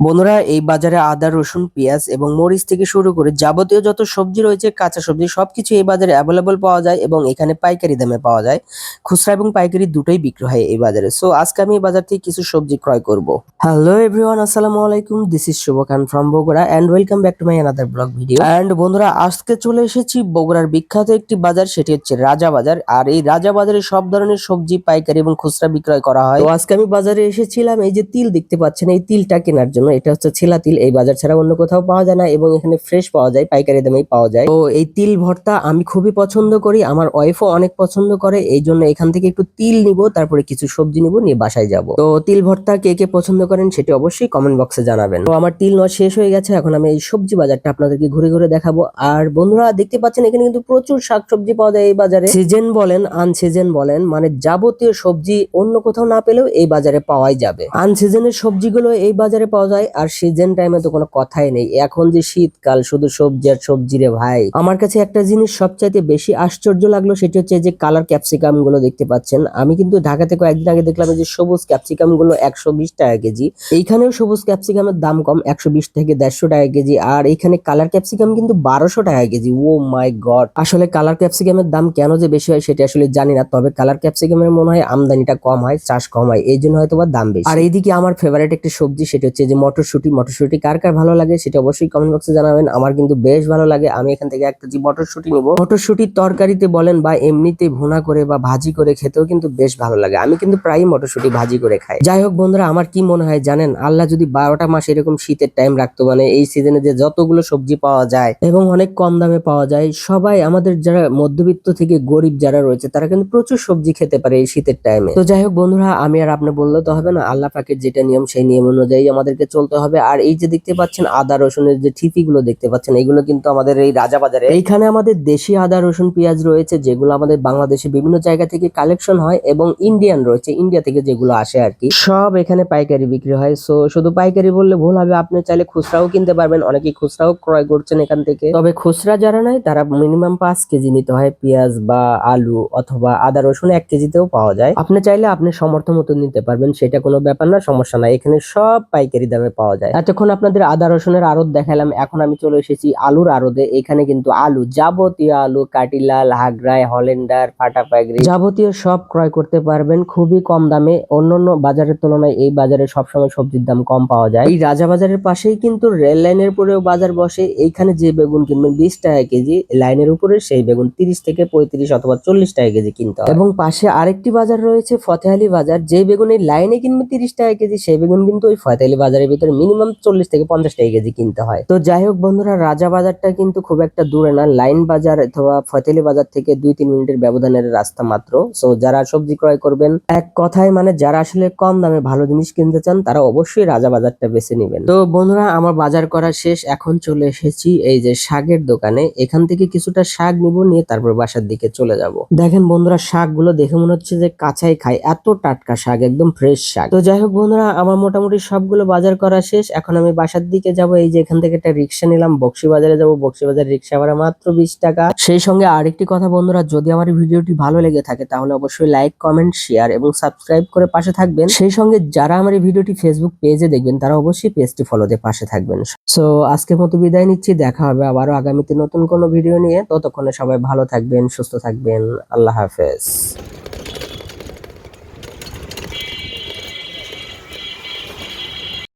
বন্ধুরা, এই বাজারে আদা, রসুন, পেঁয়াজ এবং মরিচ থেকে শুরু করে যাবতীয় যত সবজি রয়েছে, কাঁচা সবজি, সবকিছু এই বাজারে অ্যাভেলেবল পাওয়া যায় এবং এখানে পাইকারি দামে পাওয়া যায়। খুচরা এবং পাইকারি দুটোই বিক্রি হয় এই বাজারে। সো আজকে আমি এই বাজার থেকে কিছু সবজি ক্রয় করব। হ্যালো এভরিওয়ান আসসালামু আলাইকুম। This is Shuvo Khan from Bogura and welcome back to my another blog video and বন্ধুরা, আজকে চলে এসেছি বগুড়ার বিখ্যাত একটি বাজার, সেটি হচ্ছে রাজা বাজার। আর এই রাজা বাজারে সব ধরনের সবজি, পাইকারি এবং খুচরা বিক্রয় করা হয়। তো আজকে আমি বাজারে এসেছিলাম, এই যে তিল দেখতে পাচ্ছেন, এই তিলটা কেনার জন্য। এটা হচ্ছে ছেলা তিল এই বাজার ছাড়া অন্য কোথাও পাওয়া যায় না এবং এখানে ফ্রেশ পাওয়া যায়, পাইকারি দামেই পাওয়া যায়। তো এই তিল ভর্তা আমি খুবই পছন্দ করি, আমার ওয়াইফও অনেক পছন্দ করে, এই জন্য এখান থেকে একটু তিল নিব, তারপরে কিছু সবজি নিব, নিয়ে বাসায় যাব। তো তিল ভর্তা কে কে পছন্দ করেন সেটি অবশ্যই কমেন্ট বক্সে জানাবেন। তো আমার তিল নয় শেষ হয়ে গেছে, এখন আমি এই সবজি বাজারটা আপনাদেরকে ঘুরে ঘুরে দেখাবো। আর বন্ধুরা, দেখতে পাচ্ছেন এখানে কিন্তু প্রচুর শাকসবজি পাওয়া যায় এই বাজারে। সিজন বলেন আনসিজন বলেন মানে যাবতীয় সবজি অন্য কোথাও না পেলেও এই বাজারে পাওয়াই যাবে। আনসিজনের সবজিগুলো এই বাজারে পাওয়া যায় আর সিজন টাইমে তো কোনো কথাই নেই। এখন যে শীতকাল, শুধু সবজি আর সবজি রে ভাই। আমার কাছে একটা জিনিস সবচাইতে বেশি আশ্চর্য লাগল, সেটি হচ্ছে যে কালার ক্যাপসিকামগুলো দেখতে পাচ্ছেন। আমি কিন্তু ঢাকাতে কয়েকদিন আগে দেখলাম যে সবুজ ক্যাপসিকামগুলো একশো বিশ টাকা কেজি। এইখানেও সবুজ ক্যাপসিকামের দাম কম, একশো বিশ থেকে দেড়শো টাকা কেজি। আর এখানে কালার ক্যাপসিকাম কিন্তু বারোশো টাকা কেজি। Oh my god! আসলে কালার ক্যাপসিকামের দাম কেন যে বেশি হয়, সেটা আসলে জানি না। তবে কালার ক্যাপসিকামের মনে হয় আমদানিটা কম হয়, চাষ কম হয়। এই জন্য হয়তো বা দাম বেশি। আর এইদিকে আমার ফেভারিট একটি সবজি, সেটা হচ্ছে যে মটরশুটি মটরশুটি কার কার ভালো লাগে সেটা অবশ্যই কমেন্ট বক্সে জানাবেন। আমার কিন্তু বেশ ভালো লাগে। আমি এখান থেকে এক কেজি মটরশুটি নিব। মটরশুটির তরকারিতে বলেন বা এমনিতে ভুনা করে বা ভাজি করে খেতেও কিন্তু বেশ ভালো লাগে। আমি কিন্তু প্রায় মটরশুটি ভাজি করে খাই। যাই হোক বন্ধুরা, আমার কি মনে হয় জানেন? আল্লাহ যদি বারোটা মাস এরকম শীতের টাইম রাখতো মানে এই সিজনে যে যতগুলো সবজি পাওয়া যায় এবং অনেক কম দামে পাওয়া যায়, সবাই আমাদের যারা মধ্যবিত্ত থেকে গরিব যারা রয়েছে, তারা কিন্তু প্রচুর সবজি খেতে পারে এই শীতের টাইমে তো যাই হোক বন্ধুরা, আমি আর আপনি বললে তো হবে না। আল্লাহ পাকের যেটা নিয়ম, সেই নিয়ম অনুযায়ী আমাদেরকে চলতে হবে। আর এই যে দেখতে পাচ্ছেন আদা, রসুনের যে ঠিপি গুলো দেখতে পাচ্ছেন এইগুলো কিন্তু আমাদের এই রাজা বাজারে। এইখানে আমাদের দেশি আদা, রসুন, পেঁয়াজ রয়েছে, যেগুলো আমাদের বাংলাদেশে বিভিন্ন জায়গা থেকে কালেকশন হয় এবং ইন্ডিয়ান রয়েছে ইন্ডিয়া থেকে যেগুলো আসে আর কি। সব এখানে পাইকারি বিক্রি হয়। সো শুধু পাইকারি বললে ভুল হবে। আপনি চাইলে খুচরাও কিনতে পারবেন। অনেকে খুচরাও ক্রয় করছেন এখান থেকে। তবে খুচরা যারা নাই তারা মিনিমাম পাঁচ কেজি নিতে হয় পেঁয়াজ বা আলু অথবা আদা, রসুন এক কেজিতেও পাওয়া যায়। আপনি চাইলে আপনি সমর্থ মতো নিতে পারবেন, সেটা কোনো ব্যাপার না, সমস্যা নাই। এখানে সব পাইকারি দামে পাওয়া যায়। এতক্ষণ আপনাদের আদা, রসুনের আড়ত দেখালাম, এখন আমি চলে এসেছি আলুর আড়তে। এখানে কিন্তু আলু, যাবতীয় আলু কাটিলাল হাগরাই হলেন্ডার, ফাটা পাগড়ি যাবতীয় সব ক্রয় করতে পারবেন খুবই কম দামে। অন্যান্য বাজারের তুলনায় এই বাজারে সবসময় সবজির দাম কম পাওয়া যায়। এই রাজা বাজারের পাশেই কিন্তু রেল লাইনের উপরেও বাজার বসে। এইখানে যে বেগুন কিনবেন, বিশ টাকা কেজি, লাইনের উপরে সেই বেগুন তিরিশ থেকে পঁয়ত্রিশ অথবা চল্লিশ টাকা কেজি কিনতে হয়। এবং পাশে আরেকটি বাজার রয়েছে, ফতেহালি বাজার। যে বেগুন এই লাইনে কিনবে তিরিশ টাকা কেজি, সেই বেগুন কিন্তু ওই ফতেহালি বাজারের ভিতরে মিনিমাম চল্লিশ থেকে পঞ্চাশ টাকা কেজি কিনতে হয়। তো যাই হোক বন্ধুরা, রাজা বাজারটা কিন্তু খুব একটা দূরে না। লাইন বাজার অথবা ফতেলি বাজার থেকে দুই তিন মিনিটের ব্যবধানের রাস্তা মাত্র। সো যারা সবজি ক্রয় করবেন, এক কথায় মানে যারা আসলে কম দামে ভালো জিনিস কিনতে চান, তারা অবশ্যই রাজা বাজারটা বেছে নেবেন। তো বন্ধুরা, আমার বাজার করা শেষ। এখন চলে এসেছি এই যে শাকের দোকানে। এখান থেকে কিছুটা শাক নিব, নিয়ে তারপর বাসার দিকে চলে যাব। দেখেন বন্ধুরা, শাকগুলো দেখে মনে হচ্ছে যে কাঁচাই খাই এত টাটকা শাক, একদম ফ্রেশ শাক। তো যাই হোক বন্ধুরা, আমার মোটামুটি সবগুলো বাজার করা শেষ। এখন আমি বাসার দিকে যাব। এই যে এখান থেকে একটা রিক্সা নিলাম বক্সি বাজারে যাব। বক্সি বাজার রিক্সা ভাড়া মাত্র বিশ টাকা। সেই সঙ্গে আরেকটি কথা বন্ধুরা, যদি আমার ভিডিওটি ভালো লেগে থাকে, তাহলে অবশ্যই লাইক, কমেন্ট, শেয়ার এবং সাবস্ক্রাইব করে পাশে থাকবেন। সেই সঙ্গে যারা আমার এই ভিডিওটি ফেসবুক পেজে দেখবেন, তারা অবশ্যই পেজটি ফলোতে পাশে থাকবেন। সো আজকের মতো বিদায় নিচ্ছি। দেখা হবে আবারও আগামীতে নতুন কোনো ভিডিও নিয়ে। ততক্ষণে সবাই ভালো থাকবেন, সুস্থ থাকবেন। আল্লাহ হাফেজ।